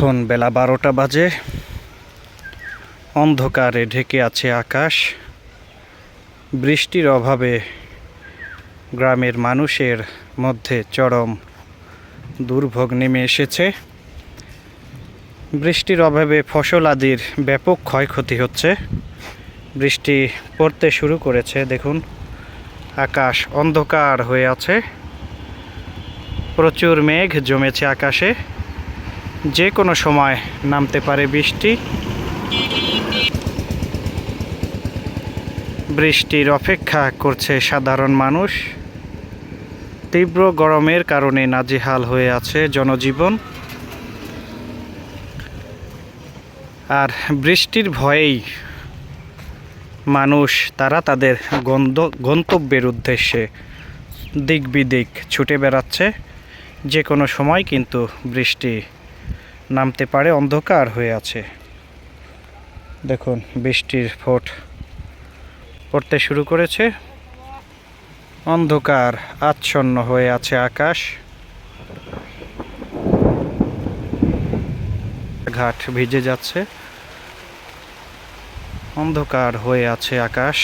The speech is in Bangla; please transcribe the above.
এখন বেলা বারোটা বাজে। অন্ধকারে ঢেকে আছে আকাশ। বৃষ্টির অভাবে গ্রামের মানুষের মধ্যে চরম দুর্ভোগ নেমে এসেছে। বৃষ্টির অভাবে ফসল আদির ব্যাপক ক্ষয়ক্ষতি হচ্ছে। বৃষ্টি পড়তে শুরু করেছে, দেখুন। আকাশ অন্ধকার হয়ে আছে। প্রচুর মেঘ জমেছে আকাশে। যে কোনো সময় নামতে পারে বৃষ্টি। বৃষ্টির অপেক্ষা করছে সাধারণ মানুষ। তীব্র গরমের কারণে নাজেহাল হয়ে আছে জনজীবন। আর বৃষ্টির ভয়েই মানুষ, তারা তাদের গন্ধ, গন্তব্যের উদ্দেশ্যে দিক বিদিক ছুটে বেড়াচ্ছে। যে কোনো সময় কিন্তু বৃষ্টি নামতে পারে, অন্ধকার হয়ে আছে। দেখুন, বৃষ্টির ফোট পড়তে শুরু করেছে। অন্ধকার, আচ্ছন্ন হয়ে আছে আকাশ। ঘাট ভিজে যাচ্ছে। অন্ধকার হয়ে আছে আকাশ।